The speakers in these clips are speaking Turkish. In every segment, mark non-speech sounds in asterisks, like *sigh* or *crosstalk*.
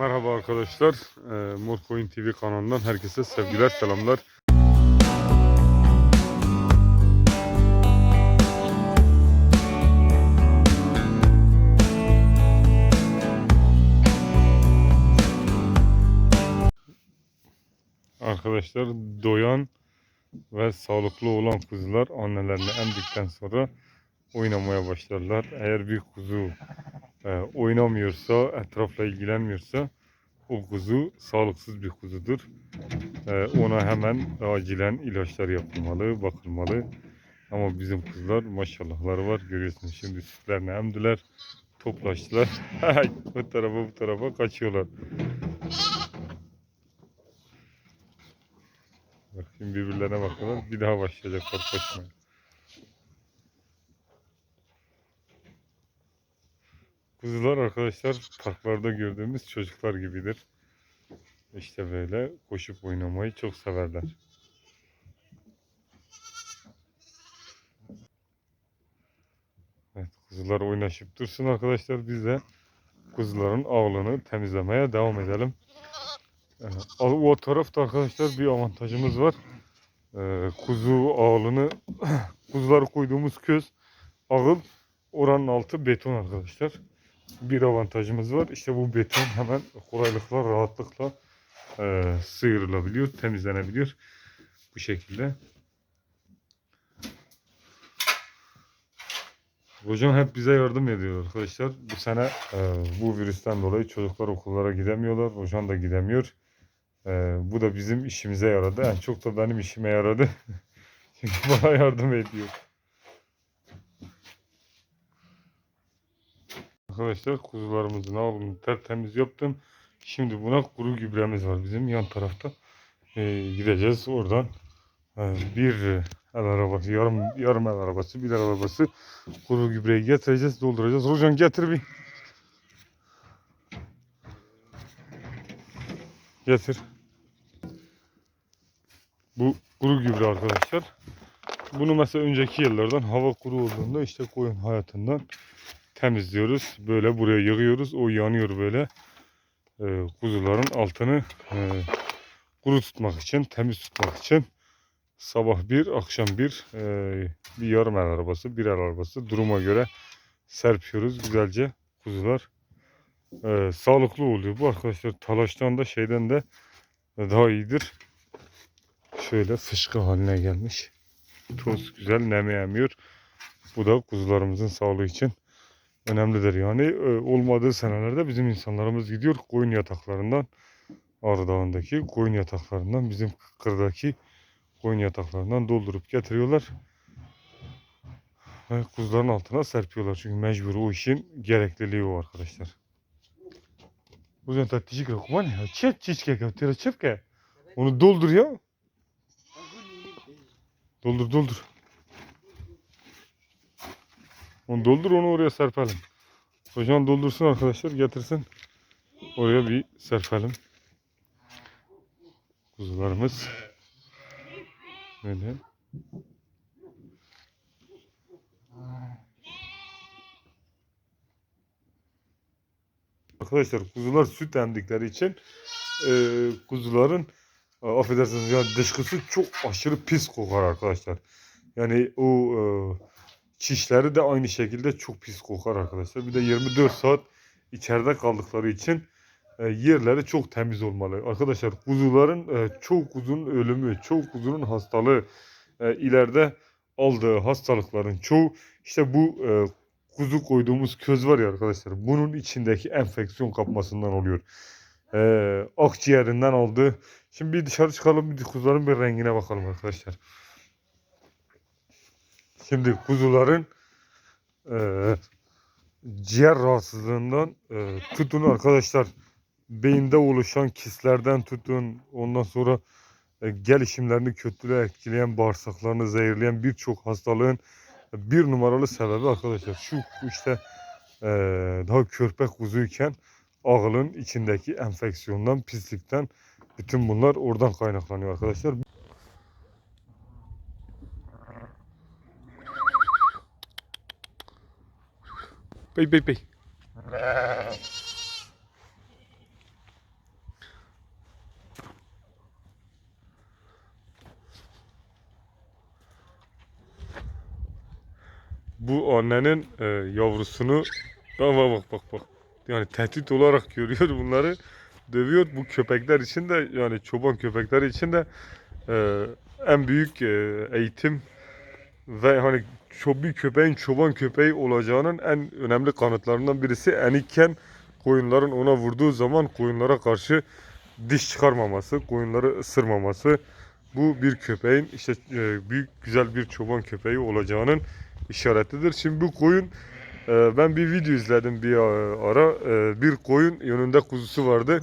Merhaba arkadaşlar. Ee, Mor Coin TV kanalından herkese sevgiler, selamlar. Arkadaşlar doyan ve sağlıklı olan kuzular annelerini emdikten sonra oynamaya başlarlar. Eğer bir kuzu e, oynamıyorsa, etrafla ilgilenmiyorsa o kuzu sağlıksız bir kuzudur. E, ona hemen acilen ilaçlar yapılmalı, bakılmalı. Ama bizim kuzular maşallahları var. Görüyorsunuz şimdi sütlerini emdiler. Toplaştılar. *laughs* bu tarafa bu tarafa kaçıyorlar. Bakayım birbirlerine bakıyorlar. Bir daha başlayacaklar kaçmaya. Kuzular arkadaşlar parklarda gördüğümüz çocuklar gibidir. İşte böyle koşup oynamayı çok severler. Evet kuzular oynaşıp dursun arkadaşlar. Biz de kuzuların ağlını temizlemeye devam edelim. Evet, o tarafta arkadaşlar bir avantajımız var. Ee, kuzu ağlını *clears throat* kuzuları koyduğumuz köz ağıl oranın altı beton arkadaşlar bir avantajımız var. İşte bu beton hemen kolaylıkla, rahatlıkla e, sıyrılabiliyor, temizlenebiliyor. Bu şekilde. Hocam hep bize yardım ediyor arkadaşlar. Bu sene e, bu virüsten dolayı çocuklar okullara gidemiyorlar. Hocam da gidemiyor. E, bu da bizim işimize yaradı. En çok da benim işime yaradı. *laughs* Çünkü bana yardım ediyor. Arkadaşlar kuzularımızın ağını tertemiz yaptım. Şimdi buna kuru gübremiz var bizim yan tarafta. Ee, gideceğiz oradan. Ee, bir el arabası, yarım, yarım el arabası, bir el arabası kuru gübreyi getireceğiz, dolduracağız. Hocam getir bir. Getir. Bu kuru gübre arkadaşlar. Bunu mesela önceki yıllardan hava kuru olduğunda işte koyun hayatından temizliyoruz. Böyle buraya yığıyoruz. O yanıyor böyle. Ee, kuzuların altını e, kuru tutmak için, temiz tutmak için sabah bir, akşam bir, e, bir yarım el arabası, bir el arabası duruma göre serpiyoruz güzelce kuzular. E, sağlıklı oluyor bu arkadaşlar. Talaştan da şeyden de daha iyidir. Şöyle fışkı haline gelmiş. Toz güzel, neme yemiyor. Bu da kuzularımızın sağlığı için önemlidir. Yani e, olmadığı senelerde bizim insanlarımız gidiyor koyun yataklarından Ağrı Dağı'ndaki koyun yataklarından bizim kırdaki koyun yataklarından doldurup getiriyorlar. Ve kuzuların altına serpiyorlar. Çünkü mecbur o işin gerekliliği o arkadaşlar. Uzun tatlıcı kırık ya. Çep çiçke tira çepke. Onu doldur ya. Doldur doldur. Onu doldur onu oraya serpelim. Hocam doldursun arkadaşlar getirsin. Oraya bir serpelim. Kuzularımız. Böyle. Arkadaşlar kuzular süt emdikleri için e, kuzuların e, affedersiniz ya dışkısı çok aşırı pis kokar arkadaşlar. Yani o e, çişleri de aynı şekilde çok pis kokar arkadaşlar. Bir de 24 saat içeride kaldıkları için e, yerleri çok temiz olmalı. Arkadaşlar kuzuların e, çoğu kuzunun ölümü, çoğu kuzunun hastalığı e, ileride aldığı hastalıkların çoğu işte bu kuzu koyduğumuz köz var ya arkadaşlar. Bunun içindeki enfeksiyon kapmasından oluyor. Akciğerinden aldı. Şimdi bir dışarı çıkalım bir kuzuların bir rengine bakalım arkadaşlar. Şimdi kuzuların e, ciğer rahatsızlığından e, tutun arkadaşlar. Beyinde oluşan kislerden tutun. Ondan sonra e, gelişimlerini kötülüğe etkileyen, bağırsaklarını zehirleyen birçok hastalığın bir numaralı sebebi arkadaşlar. Şu işte e, daha körpe kuzuyken ağılın içindeki enfeksiyondan, pislikten bütün bunlar oradan kaynaklanıyor arkadaşlar. Bey bey bey. Bu annenin e, yavrusunu bak bak bak bak. Yani tehdit olarak görüyor bunları. Dövüyor bu köpekler için de yani çoban köpekleri için de e, en büyük e, eğitim ve hani çok köpeğin çoban köpeği olacağının en önemli kanıtlarından birisi enikken koyunların ona vurduğu zaman koyunlara karşı diş çıkarmaması, koyunları ısırmaması bu bir köpeğin işte e, büyük güzel bir çoban köpeği olacağının işaretidir. Şimdi bu koyun e, ben bir video izledim bir a- ara E, bir koyun önünde kuzusu vardı.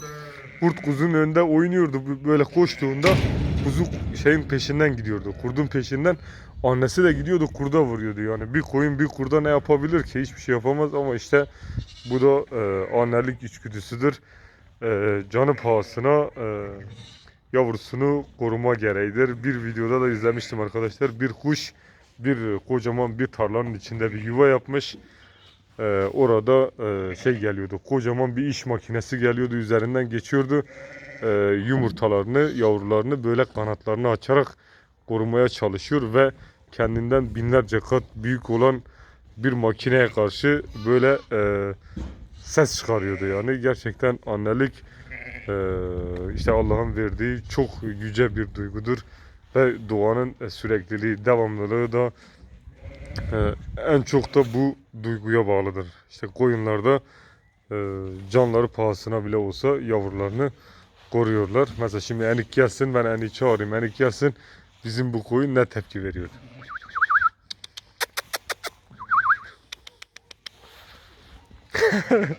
Kurt kuzunun önünde oynuyordu böyle koştuğunda kuzu şeyin peşinden gidiyordu. Kurdun peşinden annesi de gidiyordu kurda vuruyordu yani. Bir koyun bir kurda ne yapabilir ki? Hiçbir şey yapamaz ama işte bu da e, annelik içgüdüsüdür. E, canı pahasına e, yavrusunu koruma gereğidir. Bir videoda da izlemiştim arkadaşlar. Bir kuş bir kocaman bir tarlanın içinde bir yuva yapmış. Ee, orada e, şey geliyordu. Kocaman bir iş makinesi geliyordu. Üzerinden geçiyordu. Ee, yumurtalarını, yavrularını böyle kanatlarını açarak korumaya çalışıyor ve kendinden binlerce kat büyük olan bir makineye karşı böyle e, ses çıkarıyordu yani. Gerçekten annelik e, işte Allah'ın verdiği çok yüce bir duygudur ve doğanın e, sürekliliği, devamlılığı da e, en çok da bu duyguya bağlıdır. İşte koyunlarda e, canları pahasına bile olsa yavrularını koruyorlar. Mesela şimdi Enik gelsin ben Enik'i çağırayım. Enik gelsin bizim bu koyun ne tepki veriyor? *laughs*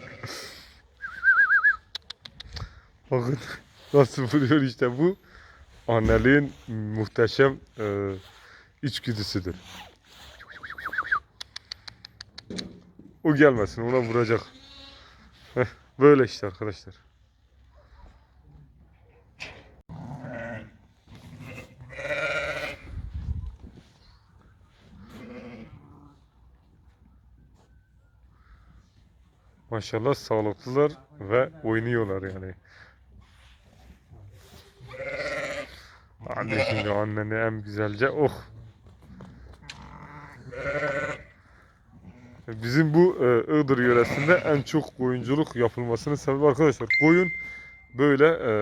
Bakın nasıl vuruyor işte bu anneliğin muhteşem e, içgüdüsüdür. O gelmesin ona vuracak. Heh, böyle işte arkadaşlar. Maşallah sağlıklılar ve oynuyorlar yani. Hadi şimdi anneni em güzelce oh. Bizim bu e, Iğdır yöresinde en çok koyunculuk yapılmasının sebebi arkadaşlar koyun böyle e,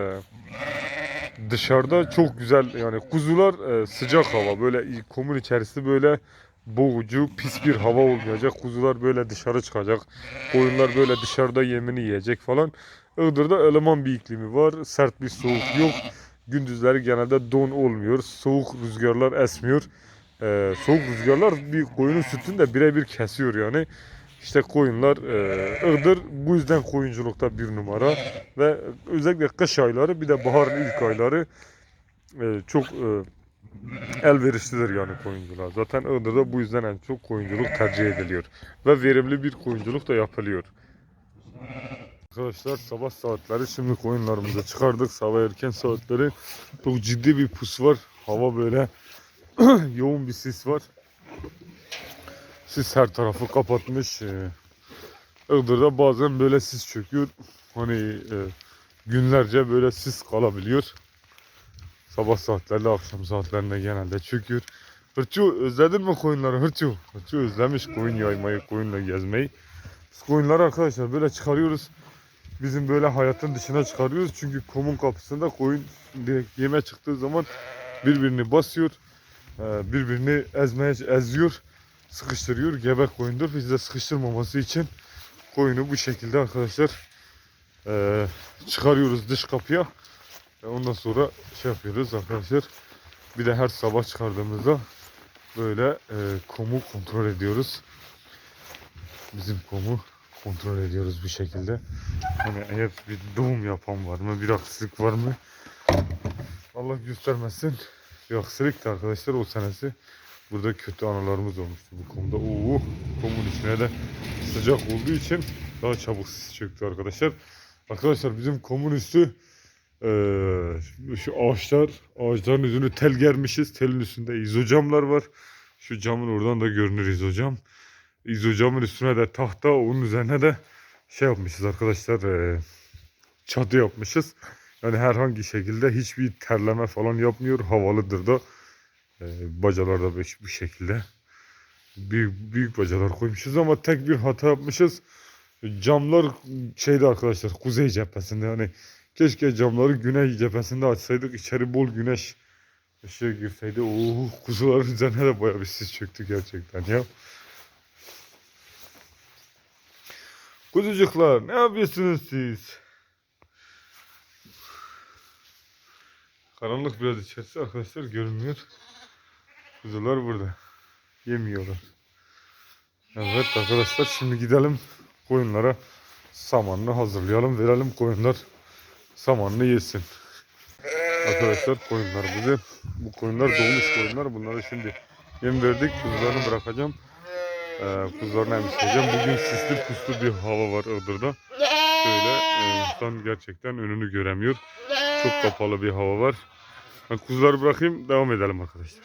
dışarıda çok güzel yani kuzular e, sıcak hava böyle komun içerisinde böyle boğucu pis bir hava olmayacak. Kuzular böyle dışarı çıkacak. Koyunlar böyle dışarıda yemini yiyecek falan. Iğdır'da ılıman bir iklimi var. Sert bir soğuk yok. Gündüzleri genelde don olmuyor. Soğuk rüzgarlar esmiyor. Ee, soğuk rüzgarlar bir koyunun sütünü de birebir kesiyor yani. İşte koyunlar e, Iğdır bu yüzden koyunculukta bir numara. Ve özellikle kış ayları bir de baharın ilk ayları e, çok e, elverişlidir yani koyunculuğa. Zaten Iğdır'da bu yüzden en çok koyunculuk tercih ediliyor ve verimli bir koyunculuk da yapılıyor. Arkadaşlar sabah saatleri şimdi koyunlarımızı çıkardık. Sabah erken saatleri çok ciddi bir pus var. Hava böyle *clears throat* yoğun bir sis var. Sis her tarafı kapatmış. Ee, Iğdır'da bazen böyle sis çöküyor. Hani e, günlerce böyle sis kalabiliyor. Sabah saatlerinde, akşam saatlerinde genelde çöküyor. Hırçı özledin mi koyunları Hırçı? Hırçı özlemiş koyun yaymayı, koyunla gezmeyi. Biz koyunları arkadaşlar böyle çıkarıyoruz. Bizim böyle hayatın dışına çıkarıyoruz. Çünkü komun kapısında koyun direkt yeme çıktığı zaman birbirini basıyor. Ee, birbirini ezmeye eziyor, sıkıştırıyor. Gebe koyundur. Biz de sıkıştırmaması için koyunu bu şekilde arkadaşlar ee, çıkarıyoruz dış kapıya. Ve ondan sonra şey yapıyoruz arkadaşlar. Bir de her sabah çıkardığımızda böyle e, komu kontrol ediyoruz. Bizim komu kontrol ediyoruz bu şekilde. Hani eğer bir doğum yapan var mı, bir aksilik var mı? Allah göstermesin. Bir aksilikti arkadaşlar o senesi. Burada kötü anılarımız olmuştu bu konuda. Oo, komun içine de sıcak olduğu için daha çabuk sis çöktü arkadaşlar. Arkadaşlar bizim komun üstü eee, şu ağaçlar, ağaçların yüzünü tel germişiz. Telin üstünde izocamlar var. Şu camın oradan da görünür izocam. İzocamın üstüne de tahta, onun üzerine de şey yapmışız arkadaşlar. eee, çatı yapmışız. Yani herhangi şekilde hiçbir terleme falan yapmıyor. Havalıdır da. Ee, bacalarda bu bu şekilde. Büyük, büyük bacalar koymuşuz ama tek bir hata yapmışız. Camlar şeydi arkadaşlar kuzey cephesinde hani keşke camları güney cephesinde açsaydık içeri bol güneş ışığı girseydi. Oo kuzuların üzerine de bayağı bir sis çöktü gerçekten ya. Kuzucuklar ne yapıyorsunuz siz? Karanlık biraz içerisi arkadaşlar görünmüyor. Kuzular burada. Yemiyorlar. Evet arkadaşlar şimdi gidelim koyunlara samanını hazırlayalım. Verelim koyunlar samanını yesin. Arkadaşlar koyunlarımızı bu koyunlar doğmuş koyunlar. Bunları şimdi yem verdik. Kuzularını bırakacağım. Ee, kuzularını emişleyeceğim. Bugün sisli puslu bir hava var Iğdır'da. Şöyle e, insan gerçekten önünü göremiyor. Çok kapalı bir hava var. Ben kuzuları bırakayım devam edelim arkadaşlar.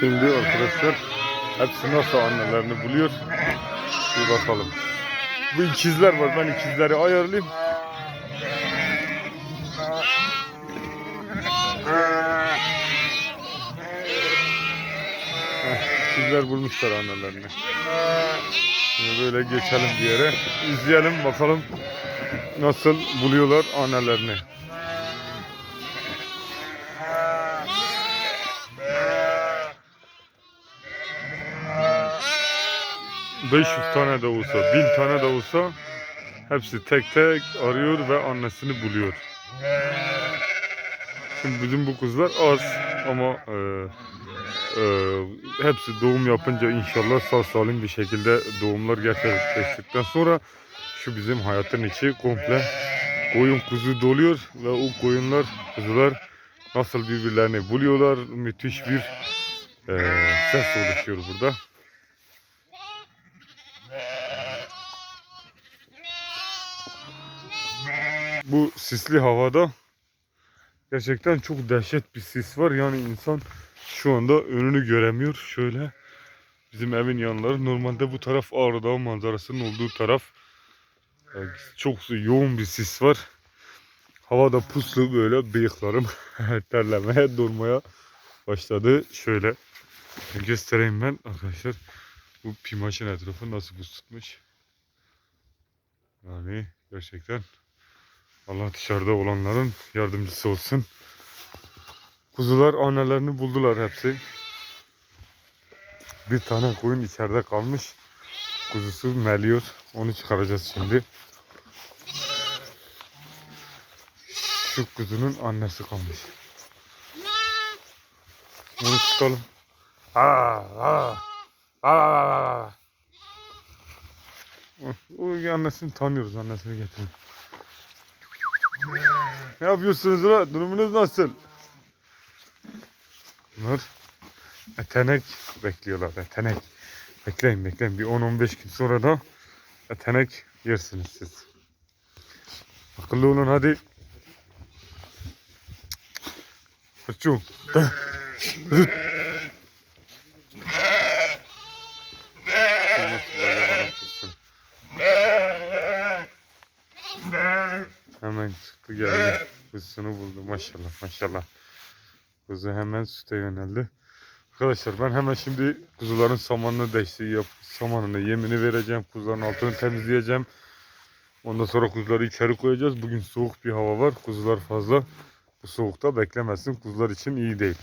Şimdi arkadaşlar hepsi nasıl annelerini buluyor. Bir bakalım. Bu ikizler var. Ben ikizleri ayarlayayım. Heh, ikizler bulmuşlar annelerini. Şimdi böyle geçelim bir yere. İzleyelim bakalım nasıl buluyorlar annelerini. ...500 tane de olsa, 1000 tane de olsa... ...hepsi tek tek arıyor ve annesini buluyor. Şimdi bizim bu kızlar az ama... E, e, hepsi doğum yapınca inşallah sağ salim bir şekilde doğumlar gerçekleştikten sonra... ...şu bizim hayatın içi komple... ...koyun kuzu doluyor ve o koyunlar, kuzular... ...nasıl birbirlerini buluyorlar... ...müthiş bir... e, ...ses oluşuyor burada. bu sisli havada gerçekten çok dehşet bir sis var. Yani insan şu anda önünü göremiyor. Şöyle bizim evin yanları normalde bu taraf Ağrı Dağı manzarasının olduğu taraf. E, Çok yoğun bir sis var. Havada puslu böyle bıyıklarım *laughs* terlemeye, durmaya başladı. Şöyle göstereyim ben arkadaşlar. Bu pimaşın etrafı nasıl buz tutmuş. Yani gerçekten Allah dışarıda olanların yardımcısı olsun. Kuzular annelerini buldular hepsi. Bir tane koyun içeride kalmış. Kuzusu meliyor. Onu çıkaracağız şimdi. Şu kuzunun annesi kalmış. Onu tutalım. Aa, aa, aa, aa, aa. O annesini tanıyoruz. Annesini getirin. Ne yapıyorsunuz la? Durumunuz nasıl? Bunlar etenek bekliyorlar. Etenek. Bekleyin bekleyin. Bir 10-15 gün sonra da etenek yersiniz siz. Akıllı olun hadi. Rıt. Hemen çıktı geldi. Kuzusunu buldu. Maşallah maşallah. Kuzu hemen süte yöneldi. Arkadaşlar ben hemen şimdi kuzuların samanını desteği yap, samanını yemini vereceğim. Kuzuların altını temizleyeceğim. Ondan sonra kuzuları içeri koyacağız. Bugün soğuk bir hava var. Kuzular fazla bu soğukta beklemesin. Kuzular için iyi değil.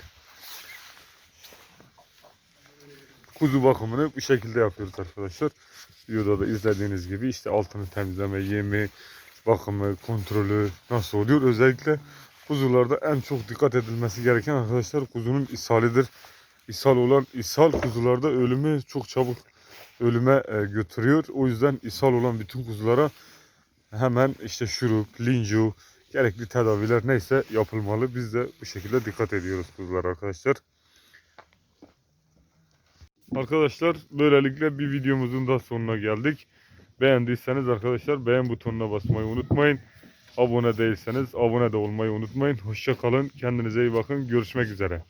Kuzu bakımını bu şekilde yapıyoruz arkadaşlar. Videoda da izlediğiniz gibi işte altını temizleme, yemi, bakımı, kontrolü nasıl oluyor? Özellikle kuzularda en çok dikkat edilmesi gereken arkadaşlar kuzunun ishalidir. İshal olan ishal kuzularda ölümü çok çabuk ölüme e, götürüyor. O yüzden ishal olan bütün kuzulara hemen işte şurup, lincu, gerekli tedaviler neyse yapılmalı. Biz de bu şekilde dikkat ediyoruz kuzulara arkadaşlar. Arkadaşlar böylelikle bir videomuzun da sonuna geldik. Beğendiyseniz arkadaşlar beğen butonuna basmayı unutmayın. Abone değilseniz abone de olmayı unutmayın. Hoşça kalın. Kendinize iyi bakın. Görüşmek üzere.